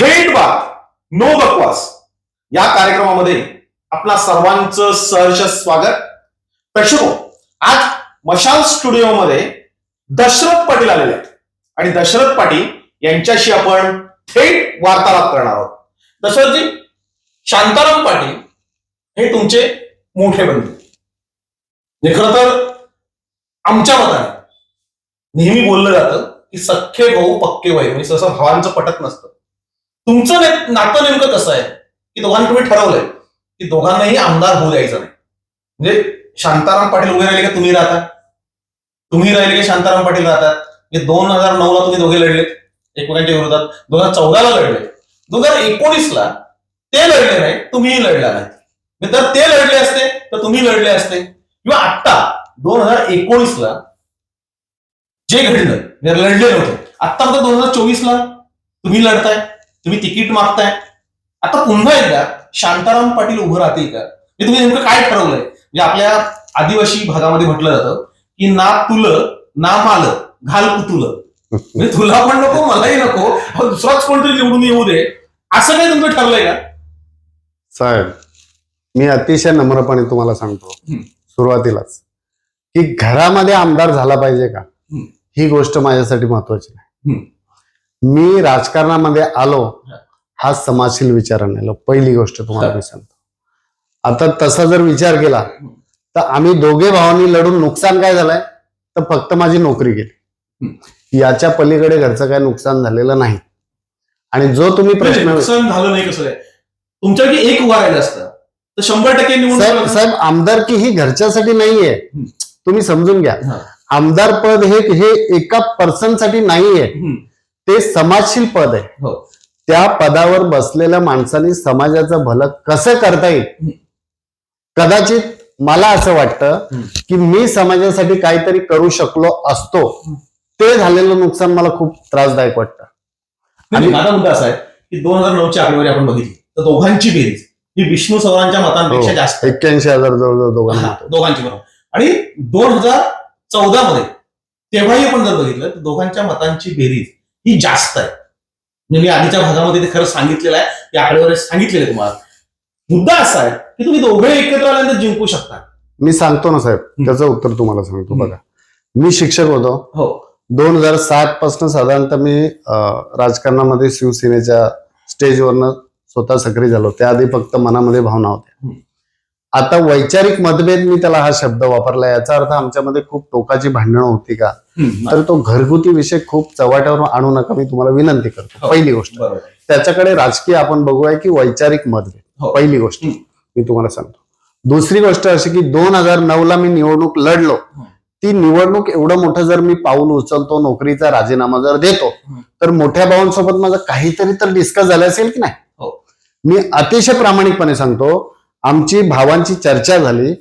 थेट बात नो बकवास. या कार्यक्रमामध्ये आपला सर्वांचं सहर्ष स्वागत. प्रेक्षको आज मशाल स्टुडिओमध्ये दशरथ पाटील आलेले आहेत. आणि दशरथ पाटील यांच्याशी आपण थेट वार्तालाप करणार आहोत. दशरथजी शांताराम पाटील हे तुमचे मोठे बंधू. जे खरं तर आमच्या मताने नेहमी बोललं जातं की सख्खे भाऊ पक्के भाई म्हणजे सहसा भावांचं पटत नसतं. तुमचं नातं नेमकं कसं आहे? की दोघांनी तुम्ही ठरवलंय. की दोघांनाही आमदार होऊ द्यायचं नाही. म्हणजे शांताराम पाटील उभे राहिले का तुम्ही राहता? तुम्ही राहिले की शांताराम पाटील राहतात? म्हणजे दोन हजार नऊ ला तुम्ही दोघे लढलेत एकमेकांच्या विरोधात. दोन हजार चौदाला लढले. दोन हजार एकोणीसला ते लढले नाही तुम्हीही लढला नाही. तर जर ते लढले असते तर तुम्ही लढले असते. किंवा आत्ता दोन हजार एकोणीसला जे घडलं म्हणजे लढले नव्हते. आत्ता फक्त दोन हजार चोवीसला तुम्ही लढताय. तुम्ही तिकीट मागताय. आता पुन्हा एकदा शांताराम पाटील उभं राहतील का? हे तुम्ही नेमकं काय ठरवलंय? म्हणजे आपल्या आदिवासी भागामध्ये म्हटलं जातं की ना तुलं ना माल घाल कुतुलं. म्हणजे तुला पण नको मलाही नको. दुसराच कोणतरी निवडून येऊ दे. असं काही तुमचं ठरलंय का? साहेब मी अतिशय नम्रपणे तुम्हाला सांगतो. सुरुवातीलाच. की घरामध्ये आमदार झाला पाहिजे का? हं. गोष्ट माझ्यासाठी महत्वाची. नाही. मी राजकारणामध्ये आलो हा. समाजशील विचाराने आलो पहिली गोष्ट तुम्हाला. मी सांगतो. आता तसा जर विचार केला तर आम्ही दोघे भावांनी लढून नुकसान काय झालंय? तर फक्त माझी नोकरी गेली. याच्या पलीकडे घरचं काय नुकसान झालेलं नाही. आणि जो तुम्ही प्रश्न नुकसान झालं नाही कसं काय? तुमच्यापैकी एक उभा राहिला असतं तर शंभर टक्के साहेब साहेब आमदारकी ही घरच्यासाठी नाहीये. तुम्ही समजून घ्या. आमदार पद हे एका पर्सनसाठी नाहीये. ते समाजशील पद आहे हो. त्या पदावर बसलेल्या माणसाने समाजाचं भलं कसं करता येईल. कदाचित मला असं वाटतं. की मी समाजासाठी काहीतरी करू शकलो असतो. ते झालेलं नुकसान मला खूप त्रासदायक वाटतं आणि- माझा मुद्दा असा आहे की दोन हजार नऊची आकडेवारी आपण बघितली तर दोघांची बेरीज ही विष्णू चव्हाणांच्या मतांपेक्षा हो. जास्त. एक्क्याऐंशी हजार जवळजवळ दोघांना दोघांची बरोबर आणि दोन हजार चौदा मध्ये तेव्हाही आपण जर बघितलं तर दोघांच्या मतांची बेरीज ही जास्त आहे. म्हणजे मी आधीच्या भागामध्ये ते खरं सांगितलेलं आहे. ते आकडेवारी सांगितलेले तुम्हाला. मुद्दा असा आहे की तुम्ही दोघे एकत्र आल्यानंतर जिंकू शकता. मी सांगतो ना साहेब. त्याचं उत्तर तुम्हाला सांगतो. बघा. मी शिक्षक होतो. हो. दोन हजार सात पासून साधारणतः मी राजकारणामध्ये शिवसेनेच्या स्टेजवरनं स्वतः सक्रिय झालो. त्याआधी फक्त मनामध्ये भावना होत्या. आता वैचारिक मतभेद मी त्याला हा शब्द वापरला याचा अर्थ आमच्यामध्ये खूप टोकाची भांडणं होती का तर तो घरगुती विषय खूप चव्हाट्यावर आणू नका मी तुम्हाला विनंती करतो हो. पहिली गोष्ट त्याच्याकडे राजकीय आपण बघूया की वैचारिक मतभेद हो. पहिली गोष्ट. मी तुम्हाला सांगतो दुसरी गोष्ट अशी की दोन हजार नऊ ला मी निवडणूक लढलो. ती निवडणूक एवढं मोठं जर मी पाऊल उचलतो नोकरीचा राजीनामा जर देतो. तर मोठ्या भावांसोबत माझं काहीतरी तर डिस्कस झालं असेल की नाही हो. मी अतिशय प्रामाणिकपणे सांगतो आमची भावांची चर्चा झाली.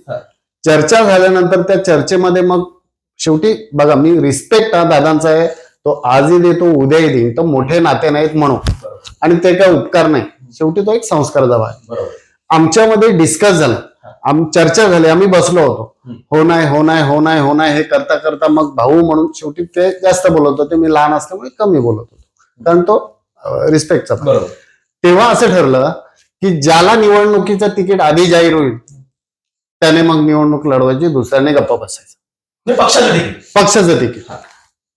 चर्चा झाल्यानंतर त्या चर्चेमध्ये मग शेवटी बघा मी रिस्पेक्ट हा दादांचा आहे. तो आजही देतो उद्याही देईन. तो मोठे नाते नाहीत म्हणून. आणि ते काय उपकार नाही. शेवटी तो एक संस्कार बरोबर. आमच्यामध्ये डिस्कस झालं. आम चर्चा झाली. आम्ही बसलो होतो. हं. नाही हो नाही हो नाही हो नाही हे करता करता मग भाऊ म्हणून शेवटी ते जास्त बोलत होते. मी लहान असल्यामुळे कमी बोलत होतो. कारण तो रिस्पेक्टचा बरोबर. तेव्हा असं ठरलं की ज्याला निवडणुकीचं तिकीट आधी जाहीर होईल त्याने मग निवडणूक लढवायची दुसऱ्याने गप्पा बसायचं म्हणजे पक्षाचं देखील पक्षाचं तिकीट.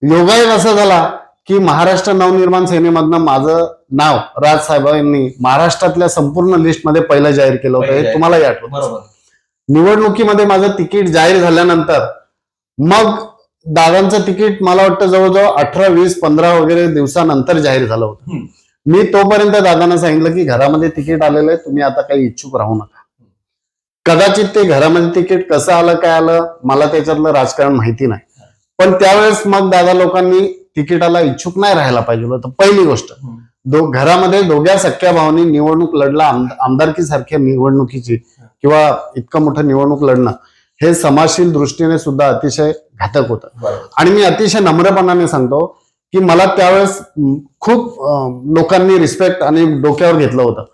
योगायोग असा झाला की महाराष्ट्र नवनिर्माण सेनेमधनं माझं नाव राज साहेबांनी महाराष्ट्रातल्या संपूर्ण लिस्टमध्ये पहिलं जाहीर केलं होतं हे जाहीर. तुम्हालाही आठवत निवडणुकीमध्ये माझं तिकीट जाहीर झाल्यानंतर मग दादांचं तिकीट मला वाटतं जवळजवळ अठरा वीस पंधरा वगैरे दिवसानंतर जाहीर झालं होतं. मी तोपर्यंत दादांना सांगितलं की घरामध्ये तिकीट आलेलं आहे तुम्ही आता काही इच्छुक राहू नका. कदाचित ते घरामध्ये तिकीट कसं आलं काय आलं मला त्याच्यातलं राजकारण माहिती नाही. पण त्यावेळेस मग दादा लोकांनी तिकिटाला इच्छुक नाही राहायला पाहिजे होतं पहिली गोष्ट. दो घरामध्ये दोघ्या सख्या भावांनी निवडणूक लढला आम- आमदारकी सारख्या निवडणुकीची किंवा इतकं मोठं निवडणूक लढणं हे समाजशील दृष्टीने सुद्धा अतिशय घातक होतं. आणि मी अतिशय नम्रपणाने सांगतो की मला त्यावेळेस खूप लोकांनी रिस्पेक्ट आणि डोक्यावर घेतलं होतं.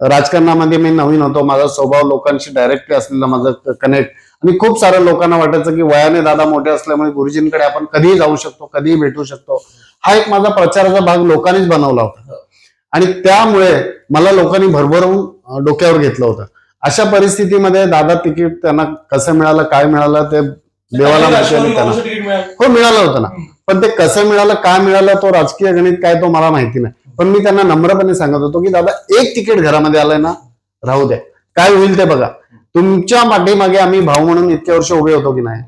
राजकारणामध्ये मी नवीन होतो. माझा स्वभाव लोकांशी डायरेक्टली असलेला माझं कनेक्ट आणि खूप साऱ्या लोकांना वाटायचं की वयाने दादा मोठे असल्यामुळे गुरुजींकडे आपण कधीही जाऊ शकतो कधीही भेटू शकतो. हा एक माझा प्रचाराचा भाग लोकांनीच बनवला होता. आणि त्यामुळे मला लोकांनी भरभरून डोक्यावर घेतलं होतं. अशा परिस्थितीमध्ये दादा तिकीट त्यांना कसं मिळालं काय मिळालं ते देवाला त्यांना. हो मिळालं होतं ना. पण ते कसं मिळालं काय मिळालं तो राजकीय गणित काय तो मला माहिती नाही. पण मी त्यांना नम्रपणे सांगत होतो की दादा एक तिकीट घरामध्ये आलंय ना राहू द्या. काय होईल ते बघा. तुमच्या पाठीमागे आम्ही भाऊ म्हणून इतके वर्ष उभे होतो की नाही?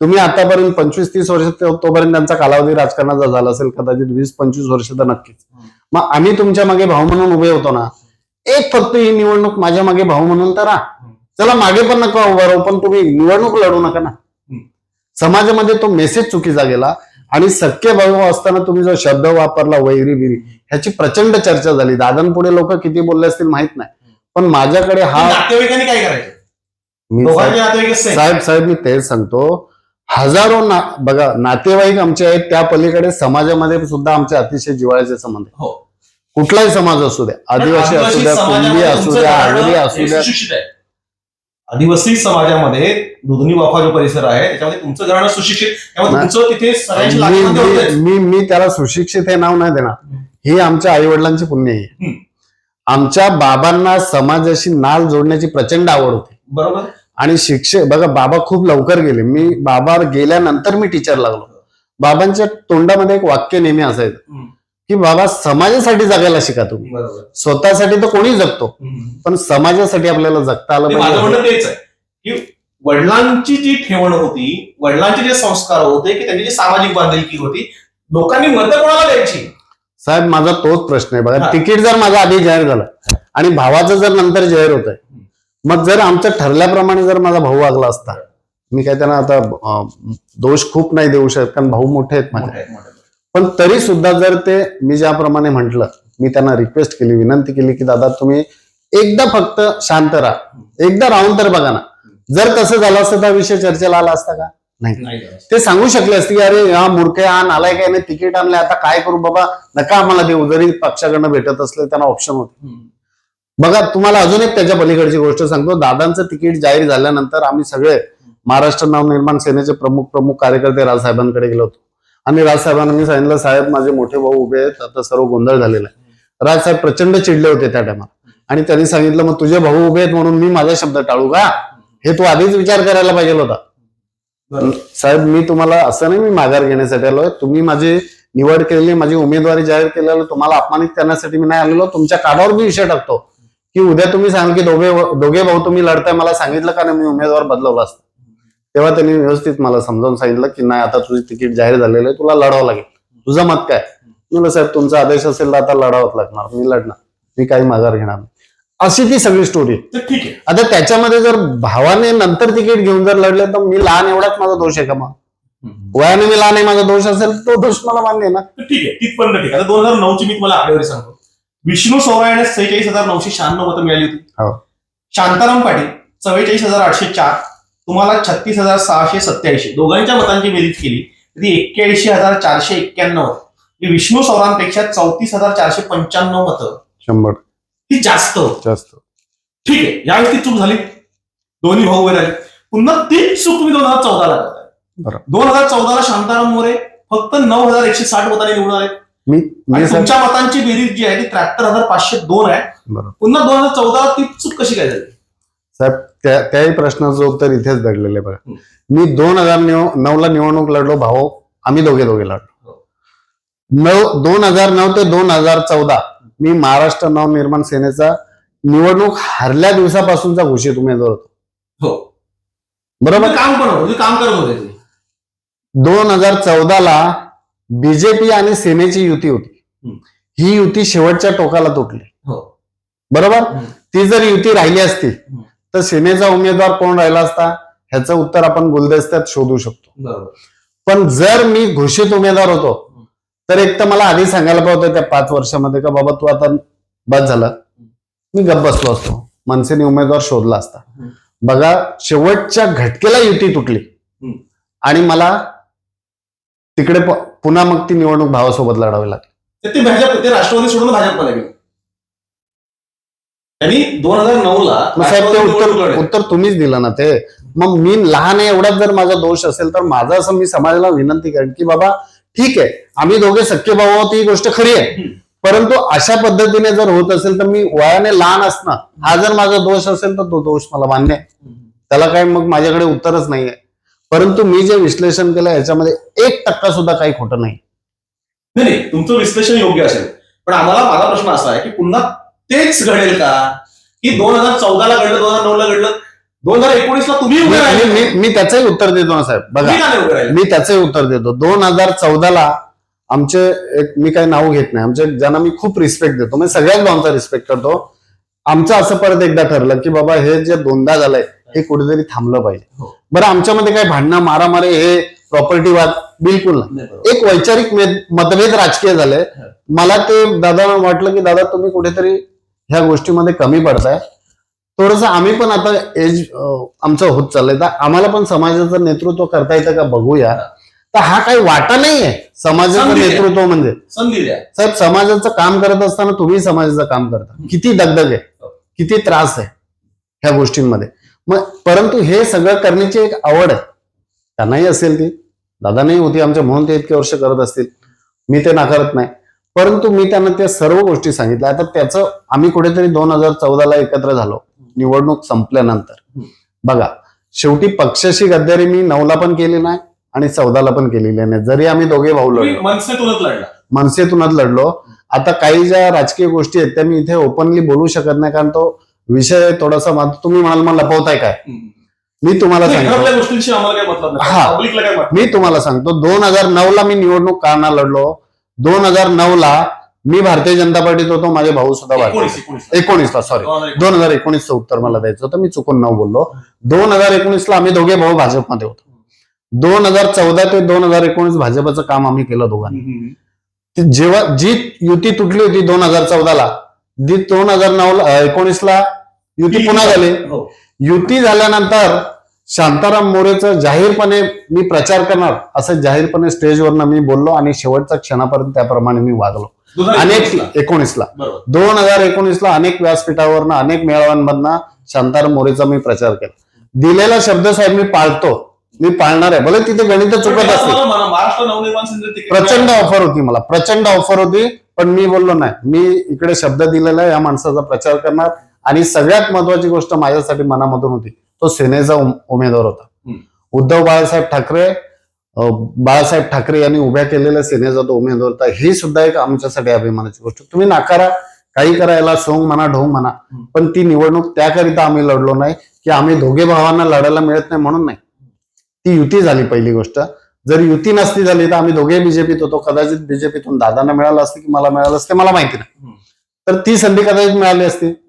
तुम्ही आतापर्यंत पंचवीस तीस वर्ष तोपर्यंत त्यांचा कालावधी राजकारणाचा झाला असेल कदाचित वीस पंचवीस वर्ष तर नक्कीच. मग आम्ही तुमच्या मागे भाऊ म्हणून उभे होतो ना एक फक्त ही निवडणूक माझ्या मागे भाऊ म्हणून तर राहा. चला मागे पण नका उभा राहू पण तुम्ही निवडणूक लढू नका ना. समाजामध्ये तो मेसेज चुकीचा गेला. आणि सख्य भाऊ असताना तुम्ही जो शब्द वापरला वैरी बिरी ह्याची प्रचंड चर्चा झाली. दादांपुढे लोक किती बोलले असतील माहीत नाही. पण माझ्याकडे हा नातेवाईकांनी काय करायचं? मी साहेब साहेब साहेब मी तेच सांगतो. हजारो ना बघा नातेवाईक आमचे आहेत त्या पलीकडे समाजामध्ये सुद्धा आमचे अतिशय जिव्हाळ्याचे संबंध आहेत. हो. कुठलाही समाज असू द्या आदिवासी असू द्या कुणबी असू द्या आगरी असू द्या. आदिवासी समाजामध्ये दुधनी वाफा जो परिसर आहे त्याच्यामध्ये तुमचं घराणं सुशिक्षित त्यामुळे. तुमचं तिथे सगळ्यांची मी होते मी- मी मी त्याला सुशिक्षित हे नाव नाही देणार. ही आमच्या आई वडिलांची पुण्य आहे. हम्म. आमच्या बाबांना समाजाशी नाल जोडण्याची प्रचंड आवड होती. बरोबर. आणि शिक्षक बघा बाबा खूप लवकर गेले. मी बाबा गेल्यानंतर मी टीचर लागलो. बाबांच्या तोंडामध्ये एक वाक्य नेहमी असायचं. हम्म. की बाबा समाजासाठी जगायला शिका तुम्ही. स्वतःसाठी तर कोणी जगतो. पण समाजासाठी आपल्याला जगता आलं माझं पाहिजे. म्हणणं तेच आहे की वडिलांची जी ठेवण होती वडिलांचे जे संस्कार होते की त्यांची जी सामाजिक बांधिलकी होती लोकांनी मतं कोणाला द्यायची? साहेब माझा तोच प्रश्न आहे. बघा. तिकीट जर माझं आधी जाहीर झालं आणि भावाचं जर नंतर जाहीर होत आहे मग जर आमचं ठरल्याप्रमाणे जर माझा भाऊ वागला असता मी काय त्यांना आता दोष खूप नाही देऊ शकत कारण भाऊ मोठे आहेत माझे. पण तरी सुद्धा जर ते मी ज्याप्रमाणे म्हंटल मी त्यांना रिक्वेस्ट केली विनंती केली की दादा तुम्ही एकदा फक्त शांत राहा. एकदा राहून तर बघा ना. जर तसं झालं असतं तर विषय चर्चेला आला असता का? नाही. नाही. ते सांगू शकले असते की अरे हा मूर्ख आहे, हा नालायक आहे, याने तिकीट आणले आता काय करू बाबा? नका आम्हाला देऊ जरी पक्षाकडनं भेटत असले त्यांना ऑप्शन होते. बघा तुम्हाला अजून एक त्याच्या पलीकडची गोष्ट सांगतो. दादांचं तिकीट जाहीर झाल्यानंतर आम्ही सगळे महाराष्ट्र नवनिर्माण सेनेचे प्रमुख प्रमुख कार्यकर्ते राजसाहेबांकडे गेलो होतो. आणि राजसाहेबांना मी सांगितलं साहेब माझे मोठे भाऊ उभे आहेत आता सर्व गोंधळ झालेला आहे. राजसाहेब प्रचंड चिडले होते त्या टायमात आणि त्यांनी सांगितलं मग तुझे भाऊ उभे आहेत म्हणून मी माझा शब्द टाळू का? हे तू आधीच विचार करायला पाहिजे होता. साहेब मी तुम्हाला असं नाही मी माघार घेण्यासाठी आलोय. तुम्ही माझी निवड केलेली माझी उमेदवारी जाहीर केलेली तुम्हाला अपमानित करण्यासाठी मी नाही आलेलो. तुमच्या कानावर मी विषय टाकतो. की उद्या तुम्ही सांगाल की दोघे दोघे भाऊ तुम्ही लढताय मला सांगितलं का नाही मी उमेदवार बदलवला असतं? तेव्हा त्यांनी व्यवस्थित मला समजावून सांगितलं की नाही आता तुझे तिकीट जाहीर झालेलं आहे तुला लढावं लागेल. तुझं मत काय? म्हणलं साहेब तुमचा आदेश असेल तर आता लढावंच लागणार. मी लढणार. मी काही माघार घेणार नाही. अशी ती सगळी स्टोरी तर ठीक आहे. आता त्याच्यामध्ये जर भावाने नंतर तिकीट घेऊन जर लढले तर मी लहान एवढाच माझा दोष आहे का मग? वयाने मी लहान आहे माझा दोष असेल तो दोष मला मान्य आहे ना? ठीक आहे. तिथपर्यंत ठीक आहे. दोन हजार नऊ ची मी तुम्हाला आकडेवारी सांगतो. विष्णू सोरा याने सेहेचाळीस हजार नऊशे शहाण्णव मतं मिळाली होती. हो. शांताराम पाटील चव्वेचाळीस हजार आठशे चार तुम्हाला छत्तीस हजार सहाशे सत्याऐंशी दोघांच्या मतांची बेरीज केली तर ती एक्क्याऐंशी हजार चारशे एक्क्याण्णव. ही विष्णू सौरांपेक्षा चौतीस हजार चारशे पंच्याण्णव मतं. शंभर. ही जास्त. जास्त. ठीक आहे यावेळी ती चूक झाली. दोन्ही भाऊ राहिले पुन्हा तीच चूक तुम्ही दोन हजार चौदाला करताय. दोन हजार चौदाला शांताराम मोरे फक्त नऊ हजार एकशे साठ मतांनी निवडून आले. मी तुमच्या मतांची बेरीज जी आहे ती त्र्याहत्तर हजार पाचशे दोन आहे. पुन्हा दोन हजार चौदाला ती चूक कशी काय झाली? साहेब त्या त्याही प्रश्नाचं उत्तर इथेच दडलेलं आहे बघा. मी दोन हजार नऊ ला निवडणूक लढलो भाऊ आम्ही दोघे दोघे लढलो हो. नऊ दोन हजार नऊ ते दोन हजार चौदा मी महाराष्ट्र नवनिर्माण सेनेचा निवडणूक हरल्या दिवसापासूनचा घोषित उमेदवार होतो हो बरोबर काम पण काम करत होते. दोन हजार चौदाला बीजेपी आणि सेनेची युती होती. ही युती शेवटच्या टोकाला तुटली हो बरोबर. ती जर युती राहिली असती. तर सेनेचा उमेदवार कोण राहिला असता? ह्याचं उत्तर आपण गुलदस्त्यात शोधू शकतो. पण जर मी घोषित उमेदवार होतो तर एक तर मला आधी सांगायला पाहिजे त्या पाच वर्षामध्ये का बाबा तू आता बस झालं. मी गप्प बसलो असतो. मनसेने उमेदवार शोधला असता. बघा शेवटच्या घटकेला युती तुटली. आणि मला तिकडे पुन्हा मग ती निवडणूक भावासोबत लढावी लागली. तर ते भाजप ते राष्ट्रवादी सोडून भाजपमध्ये गेले. त्यांनी दोन हजार नऊ ला मग साहेब ते राष्ट्रवादी उत्तर लढवली. उत्तर तुम्हीच दिलं ना ते. मग मी लहान आहे एवढाच जर माझा दोष असेल तर माझं असं मी समाजाला विनंती करेन की बाबा ठीक आहे आम्ही दोघे सख्य भाऊ आहोत ही गोष्ट खरी आहे. परंतु अशा पद्धतीने जर होत असेल तर मी वयाने लहान असणं हा जर माझा दोष असेल तर तो दोष मला मान्य आहे. त्याला काही मग माझ्याकडे उत्तरच नाहीये. परंतु मी जे विश्लेषण केलं याच्यामध्ये एक टक्का सुद्धा काही खोटं नाही. नाही नाही तुमचं विश्लेषण योग्य असेल. पण आम्हाला माझा प्रश्न असा आहे की पुन्हा तेच घडेल का? की दोन हजार चौदाला घडलं दोन हजार नऊ ला घडलं दोन हजार एकोणीसला तुम्ही उभे मी- राहिले. मी- मी त्याचंही उत्तर देतो ना साहेब. बघा तुम्ही का नाही उभे राहिले? मी त्याचंही उत्तर देतो. दोन हजार चौदाला आमचे एक मी काही नाव घेत नाही. आमच्या ज्यांना मी खूप रिस्पेक्ट देतो. मी सगळ्याच भावांचा रिस्पेक्ट करतो. आमचं असं परत एकदा ठरलं की बाबा हे जे दोनदा झालंय हे कुठेतरी थांबलं पाहिजे. हो. बरं आमच्यामध्ये काही भांडणं मारामारी हे प्रॉपर्टी वाद बिलकुल नाही. एक वैचारिक मे- मतभेद राजकीय झाले. हं. मला ते दादा वाटलं की दादा तुम्ही कुठेतरी ह्या गोष्टीमध्ये कमी पडताय. थोडस आम्ही पण आता एज आमचं होत चाललंय. तर आम्हाला पण समाजाचं नेतृत्व करता येतं का बघूया. तर हा काही वाटा नाहीये समाजाचं आहे. नेतृत्व म्हणजे. साहेब समाजाचं काम करत असताना तुम्ही समाजाचं काम करता. किती दगदग आहे हो. किती त्रास आहे ह्या गोष्टींमध्ये. मग परंतु हे सगळं करण्याची एक आवड आहे. त्यांनाही असेल ती. दादानाही होती आमच्या म्हणून ते इतके वर्ष करत असतील. मी ते नाकारत नाही. परंतु मी त्यांना त्या सर्व गोष्टी सांगितल्या. आता त्याचं आम्ही कुठेतरी दोन हजार चौदाला एकत्र झालो. निवडणूक संपल्यानंतर. बघा शेवटी पक्षाशी गद्दारी मी नऊला पण केली नाही आणि चौदाला पण केलेली नाही. जरी आम्ही दोघे भाऊ लढलो. मनसेतूनच लढला. मनसेतूनच लढलो. आता काही ज्या राजकीय गोष्टी आहेत त्या मी इथे ओपनली बोलू शकत नाही कारण तो विषय थोडासा तुम्ही म्हणाल मग लपवताय काय? मी तुम्हाला सांगतो. हा. मी तुम्हाला सांगतो दोन हजार नऊ ला मी निवडणूक का ना लढलो. दोन हजार नऊ ला मी भारतीय जनता पार्टीत होतो माझे भाऊ सुद्धा एकोणीस भारतीय एकोणीस. एकोणीसला सॉरी दोन हजार एकोणीस. एकोणीसचं उत्तर मला द्यायचं होतं मी चुकून नऊ बोललो. दोन हजार एकोणीसला आम्ही दोघे भाऊ भाजपमध्ये होतो. दोन हजार चौदा ते दोन हजार एकोणीस भाजपचं काम आम्ही केलं दोघांनी. जेव्हा जी युती तुटली होती दोन हजार चौदाला जी दोन हजार नऊ एकोणीसला युती पुन्हा झाली. हो. युती झाल्यानंतर शांताराम मोरेचं जाहीरपणे मी प्रचार करणार असं जाहीरपणे स्टेजवरनं मी बोललो आणि शेवटच्या क्षणापर्यंत त्याप्रमाणे मी वागलो. अनेक एकोणीसला. दोन हजार एकोणीसला अनेक व्यासपीठावरनं अनेक मेळाव्यांमधनं शांताराम मोरेचा मी प्रचार केला. दिलेला शब्द साहेब मी पाळतो. मी पाळणार आहे. भले तिथे गणित चुकत तिकीट प्रचंड ऑफर होती मला. प्रचंड ऑफर होती पण मी बोललो नाही. मी इकडे शब्द दिलेला या माणसाचा प्रचार करणार. आणि सगळ्यात महत्वाची गोष्ट माझ्यासाठी मनामधून होती. तो सेनेचा उम- उमेदवार होता. उद्धव बाळासाहेब ठाकरे बाळासाहेब ठाकरे यांनी उभ्या केलेल्या सेनेचा तो उमेदवार होता. ही सुद्धा एक आमच्यासाठी अभिमानाची गोष्ट. तुम्ही नाकारा काही करा याला सोंग म्हणा ढोंग म्हणा. पण ती निवडणूक त्याकरिता आम्ही लढलो नाही की आम्ही दोघे भावांना लढायला मिळत नाही म्हणून नाही. ती युती झाली पहिली गोष्ट. जर युती नसती झाली तर आम्ही दोघे बीजेपीत होतो. कदाचित बीजेपीतून दादांना मिळालं असतं की मला मिळालं असते मला माहिती नाही. तर ती संधी कदाचित मिळाली असती.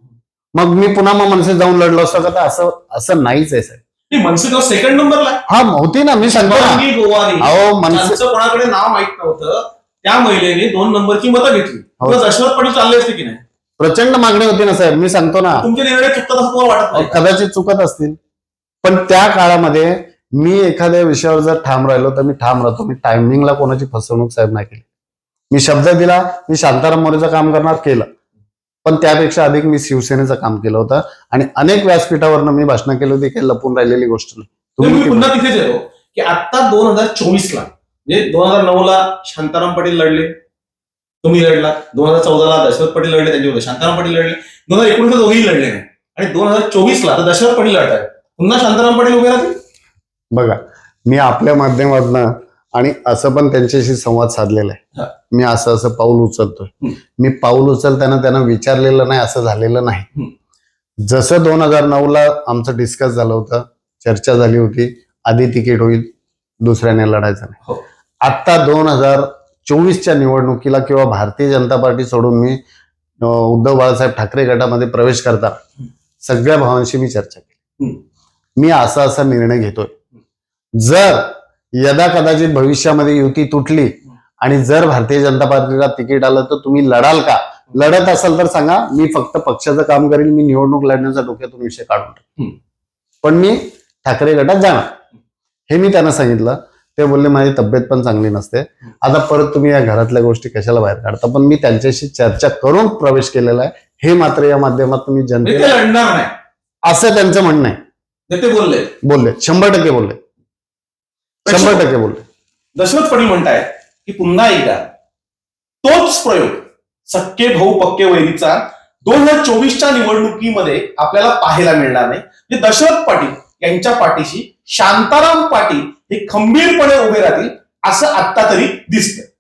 मग मी पुन्हा मग मनसे जाऊन लढलो असतो का? तर असं असं नाहीच आहे साहेब. मनसे सेकंड नंबरला. हा होती ना मी सांगतो ना. शुभांगी गोवारी अहो मनसे कोणाकडे नाव माहीत नव्हतं. त्या महिलेने दोन नंबरची मतं घेतली. हो. पाटील चालले असते की नाही? प्रचंड मागणी होती ना साहेब. मी सांगतो ना. तुमचे निर्णय चुकतात असं तुम्हाला वाटत नाही? कदाचित चुकत असतील. पण त्या काळामध्ये मी एखाद्या विषयावर जर ठाम राहिलो तर मी ठाम राहतो. मी टायमिंगला कोणाची फसवणूक साहेब नाही केली. मी शब्द दिला मी शांताराम मोरेचं काम करणार केलं. पण त्यापेक्षा अधिक मी शिवसेनेचं काम केलं होतं. आणि अनेक व्यासपीठावरनं मी भाषणं केली होती काही लपून राहिलेली गोष्ट नाही. पुन्हा तिथेच येतो की आता दोन हजार चोवीस ला म्हणजे दोन हजार नऊ ला शांताराम पाटील लढले. तुम्ही लढला. दोन हजार चौदाला दशरथ पाटील लढले त्यांच्यावर शांताराम पाटील लढले. दोन हजार एकोणीसला दोघेही लढले नाही. आणि दोन हजार चोवीस ला तर दशरथ पाटील लढत आहेत पुन्हा शांताराम पाटील उभे राहतील? बघा मी आपल्या माध्यमातनं आणि असं पण त्यांच्याशी संवाद साधलेला. आहे मी असं असं पाऊल उचलतोय. मी पाऊल उचलताना त्यांना विचारलेलं नाही असं झालेलं नाही. जसं दोन हजार नऊ ला आमचं डिस्कस झालं होतं चर्चा झाली होती आधी तिकीट होईल दुसऱ्याने लढायचं नाही हो. आत्ता दोन हजार चोवीसच्या निवडणुकीला किंवा भारतीय जनता पार्टी सोडून मी उद्धव बाळासाहेब ठाकरे गटामध्ये प्रवेश करताना सगळ्या भावांशी मी चर्चा केली. मी असा असा निर्णय घेतोय जर यदा कदाचित भविष्यामध्ये युती तुटली आणि जर भारतीय जनता पार्टीला तिकीट आलं तर तुम्ही लढाल का? लढत असाल तर सांगा मी फक्त पक्षाचं काम करेल मी निवडणूक लढण्याचा डोक्यातून विषय काढून. पण मी ठाकरे गटात जाणार. हे मी त्यांना सांगितलं. ते बोलले माझी तब्येत पण चांगली नसते. आता परत तुम्ही या घरातल्या गोष्टी कशाला बाहेर काढता? पण मी त्यांच्याशी चर्चा करून प्रवेश केलेला आहे. हे मात्र या माध्यमातून मी जनतेला असं त्यांचं म्हणणं आहे. ते बोलले. बोलले. शंभर टक्के बोलले. शंभर टक्के बोलले. दशरथ पाटील म्हणतायत की पुन्हा एकदा तोच प्रयोग सक्के भाऊ पक्के वैरीचा दोन हजार चोवीसच्या निवडणुकीमध्ये आपल्याला पाहायला मिळणार नाही. म्हणजे दशरथ पाटील यांच्या पाठीशी शांताराम पाटील हे खंबीरपणे उभे राहतील असं आत्ता तरी दिसतं